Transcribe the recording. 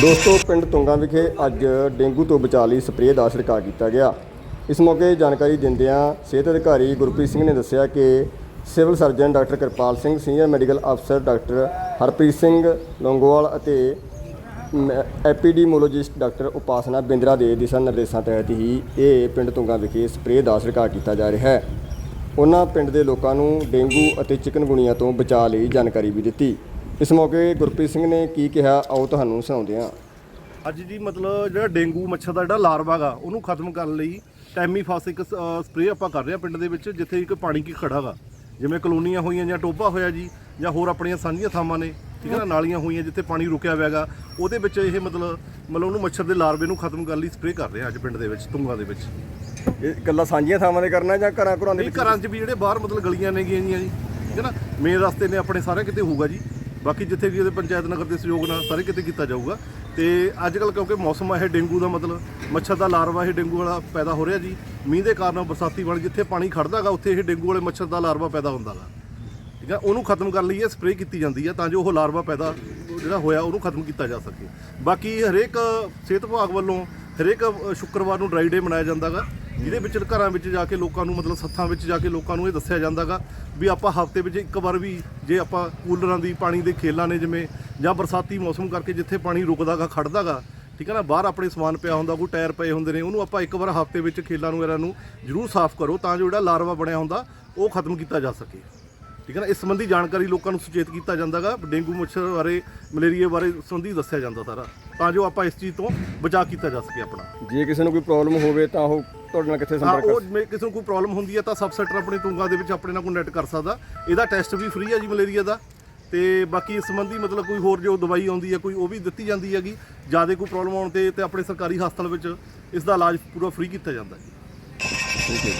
ਦੋਸਤੋ, ਪਿੰਡ ਤੁੰਗਾ ਵਿਖੇ ਅੱਜ ਡੇਂਗੂ ਤੋਂ ਬਚਾਅ ਲਈ ਸਪਰੇਅ ਦਾ ਛਿੜਕਾਅ ਕੀਤਾ ਗਿਆ। ਇਸ ਮੌਕੇ ਜਾਣਕਾਰੀ ਦਿੰਦਿਆਂ ਸਿਹਤ ਅਧਿਕਾਰੀ ਗੁਰਪ੍ਰੀਤ ਸਿੰਘ ਨੇ ਦੱਸਿਆ ਕਿ civil surgeon doctor Kirpal Singh, senior medical ਅਫਸਰ ਡਾਕਟਰ ਹਰਪ੍ਰੀਤ ਸਿੰਘ ਲੌਂਗੋਵਾਲ ਅਤੇ ਐਪੀਡੀਮੋਲੋਜਿਸਟ ਡਾਕਟਰ ਉਪਾਸਨਾ ਬਿੰਦਰਾ ਦੇ ਦਿਸ਼ਾ ਨਿਰਦੇਸ਼ਾਂ ਤਹਿਤ ਹੀ ਇਹ ਪਿੰਡ ਤੁੰਗਾ ਵਿਖੇ ਸਪਰੇਅ ਦਾ ਛਿੜਕਾਅ ਕੀਤਾ ਜਾ ਰਿਹਾ ਹੈ। ਉਹਨਾਂ ਪਿੰਡ ਦੇ ਲੋਕਾਂ ਨੂੰ ਡੇਂਗੂ ਅਤੇ ਚਿਕਨਗੁਣੀਆ ਤੋਂ ਬਚਾਅ ਲਈ ਜਾਣਕਾਰੀ ਵੀ ਦਿੱਤੀ। ਇਸ ਮੌਕੇ ਗੁਰਪ੍ਰੀਤ ਸਿੰਘ ਨੇ ਕੀ ਕਿਹਾ ਆਓ ਤੁਹਾਨੂੰ ਸੁਣਾਉਂਦੇ ਹਾਂ। ਅੱਜ ਜੀ ਮਤਲਬ ਜਿਹੜਾ ਡੇਂਗੂ ਮੱਛਰ ਦਾ ਜਿਹੜਾ ਲਾਰਵਾ ਗਾ ਉਹਨੂੰ ਖਤਮ ਕਰਨ ਲਈ ਟੈਮੀਫਾਸਿਕ ਸਪਰੇਅ ਆਪਾਂ ਕਰ ਰਹੇ ਹਾਂ ਪਿੰਡ ਦੇ ਵਿੱਚ ਜਿੱਥੇ ਇੱਕ ਪਾਣੀ ਕੀ ਖੜਾ ਗਾ ਜਿਵੇਂ ਕਲੋਨੀਆਂ ਹੋਈਆਂ ਜਾਂ ਟੋਬਾ ਹੋਇਆ ਜੀ ਜਾਂ ਹੋਰ ਆਪਣੀਆਂ ਸਾਂਝੀਆਂ ਥਾਵਾਂ ਨੇ ਠੀਕ ਹੈ ਨਾ ਨਾਲੀਆਂ ਹੋਈਆਂ ਜਿੱਥੇ ਪਾਣੀ ਰੁਕਿਆ ਹੋਇਆ ਗਾ ਉਹਦੇ ਵਿੱਚ ਇਹ ਮਤਲਬ ਮਤਲਬ ਉਹਨੂੰ ਮੱਛਰ ਦੇ ਲਾਰਵੇ ਨੂੰ ਖਤਮ ਕਰਨ ਲਈ ਸਪਰੇਅ ਕਰ ਰਹੇ ਹਾਂ ਅੱਜ ਪਿੰਡ ਦੇ ਵਿੱਚ ਤੁੰਗਾ ਦੇ ਵਿੱਚ। ਇਹ ਇਕੱਲਾ ਸਾਂਝੀਆਂ ਥਾਵਾਂ ਤੇ ਕਰਨਾ ਜਾਂ ਘਰਾਂ ਘਰਾਂ ਦੇ ਨਹੀਂ ਘਰਾਂ 'ਚ ਵੀ ਜਿਹੜੇ ਬਾਹਰ ਮਤਲਬ ਗਲੀਆਂ ਨੇ ਗਈਆਂ ਜੀ ਠੀਕ ਹੈ ਨਾ ਮੇਨ ਰਸਤੇ ਨੇ ਆਪਣੇ ਸਾਰੇ ਕਿਤੇ ਹੋਊਗਾ ਜੀ। ਬਾਕੀ ਜਿੱਥੇ ਵੀ ਇਹਦੇ ਪੰਚਾਇਤ ਨਗਰ ਦੇ ਸਹਿਯੋਗ ਨਾਲ ਸਾਰੇ ਕਿਤੇ ਕੀਤਾ ਜਾਊਗਾ। ਤੇ ਅੱਜ ਕੱਲ ਕਿਉਂਕਿ ਮੌਸਮ ਆ, ਇਹ ਡੇਂਗੂ ਦਾ ਮਤਲਬ, ਮੱਛਰ ਦਾ ਲਾਰਵਾ, ਇਹ ਡੇਂਗੂ ਵਾਲਾ ਪੈਦਾ ਹੋ ਰਿਹਾ ਜੀ। ਮੀਂਹ ਦੇ ਕਾਰਨ ਬਰਸਾਤੀ ਬਣ ਜਿੱਥੇ ਪਾਣੀ ਖੜਦਾਗਾ ਉੱਥੇ ਇਹ ਡੇਂਗੂ ਵਾਲੇ ਮੱਛਰ ਦਾ ਲਾਰਵਾ ਪੈਦਾ ਹੁੰਦਾਗਾ ਠੀਕ ਹੈ ਉਹਨੂੰ ਖਤਮ ਕਰਨ ਲਈ ਇਹ ਸਪਰੇਅ ਕੀਤੀ ਜਾਂਦੀ ਹੈ ਤਾਂ ਜੋ ਉਹ ਲਾਰਵਾ ਪੈਦਾ ਜਿਹੜਾ ਹੋਇਆ, ਉਹਨੂੰ ਖਤਮ ਕੀਤਾ ਜਾ ਸਕੇ। ਬਾਕੀ ਹਰੇਕ ਸਿਹਤ ਵਿਭਾਗ ਵੱਲੋਂ ਹਰੇਕ ਸ਼ੁੱਕਰਵਾਰ ਨੂੰ ਡਰਾਈ ਡੇ ਮਨਾਇਆ ਜਾਂਦਾਗਾ ਜਿਹਦੇ ਵਿੱਚ ਘਰਾਂ ਵਿੱਚ ਜਾ ਕੇ ਲੋਕਾਂ ਨੂੰ, ਮਤਲਬ ਸੱਥਾਂ ਵਿੱਚ ਜਾ ਕੇ ਲੋਕਾਂ ਨੂੰ ਇਹ ਦੱਸਿਆ ਜਾਂਦਾਗਾ ਵੀ ਆਪਾਂ ਹਫ਼ਤੇ ਵਿੱਚ ਇੱਕ ਵਾਰ ਵੀ ਜੇ ਆਪਾਂ ਕੂਲਰਾਂ ਦੀ ਪਾਣੀ ਦੇ ਖੇਲਾਂ ਨੇ ਜਿਵੇਂ ਜਾਂ ਬਰਸਾਤੀ ਮੌਸਮ ਕਰਕੇ ਜਿੱਥੇ ਪਾਣੀ ਰੁਕਦਾਗਾ, ਖੜਦਾਗਾ, ਠੀਕ ਹੈ ਨਾ, ਬਾਹਰ ਆਪਣੇ ਸਮਾਨ ਪਿਆ ਹੁੰਦਾ, ਕੋਈ ਟਾਇਰ ਪਏ ਹੁੰਦੇ ਨੇ, ਉਹਨੂੰ ਆਪਾਂ ਇੱਕ ਵਾਰ ਹਫ਼ਤੇ ਵਿੱਚ ਖੇਲਾਂ ਨੂੰ, ਇਹਨਾਂ ਨੂੰ ਜ਼ਰੂਰ ਸਾਫ਼ ਕਰੋ ਤਾਂ ਜੋ ਜਿਹੜਾ ਲਾਰਵਾ ਬਣਿਆ ਹੁੰਦਾ, ਉਹ ਖਤਮ ਕੀਤਾ ਜਾ ਸਕੇ। ਠੀਕ ਹੈ ਨਾ, ਇਸ ਸੰਬੰਧੀ ਜਾਣਕਾਰੀ ਲੋਕਾਂ ਨੂੰ ਸੁਚੇਤ ਕੀਤਾ ਜਾਂਦਾਗਾ, ਡੇਂਗੂ ਮੱਛਰ ਬਾਰੇ ਮਲੇਰੀਆ ਬਾਰੇ ਸੰਬੰਧੀ ਦੱਸਿਆ ਜਾਂਦਾ ਸਾਰਾ, ਤਾਂ ਜੋ ਆਪਾਂ ਇਸ ਚੀਜ਼ ਤੋਂ ਬਚਾਅ ਕੀਤਾ ਜਾ ਸਕੇ ਆਪਣਾ। ਜੇ ਕਿਸੇ ਨੂੰ ਕੋਈ ਪ੍ਰੋਬਲਮ ਹੋਵੇ ਤਾਂ ਉਹ ਤੁਹਾਡੇ ਨਾਲ ਕਿੱਥੇ ਹਾਂ ਸੰਪਰਕ ਉਹ ਕਰ ਜੇ ਕਿਸੇ ਨੂੰ ਕੋਈ ਪ੍ਰੋਬਲਮ ਹੁੰਦੀ ਹੈ ਤਾਂ ਸਬ ਸੈਂਟਰ ਆਪਣੇ ਤੁੰਗਾ ਦੇ ਵਿੱਚ ਆਪਣੇ ਨਾਲ ਕੰਟੈਕਟ ਕਰ ਸਕਦਾ। ਇਹਦਾ ਟੈਸਟ ਵੀ ਫ੍ਰੀ ਹੈ ਜੀ ਮਲੇਰੀਆ ਦਾ। ਤੇ ਬਾਕੀ ਇਸ ਸੰਬੰਧੀ ਮਤਲਬ ਕੋਈ ਹੋਰ ਜੋ ਦਵਾਈ ਆਉਂਦੀ ਹੈ ਕੋਈ ਉਹ ਵੀ ਦਿੱਤੀ ਜਾਂਦੀ ਹੈਗੀ। ਜ਼ਿਆਦਾ ਕੋਈ ਪ੍ਰੋਬਲਮ ਆਉਣ ਤੇ ਤੇ ਆਪਣੇ ਸਰਕਾਰੀ ਹਸਪਤਾਲ ਵਿੱਚ ਇਸ ਦਾ ਇਲਾਜ ਪੂਰਾ ਫ੍ਰੀ ਕੀਤਾ ਜਾਂਦਾ ਹੈ ਠੀਕ ਹੈ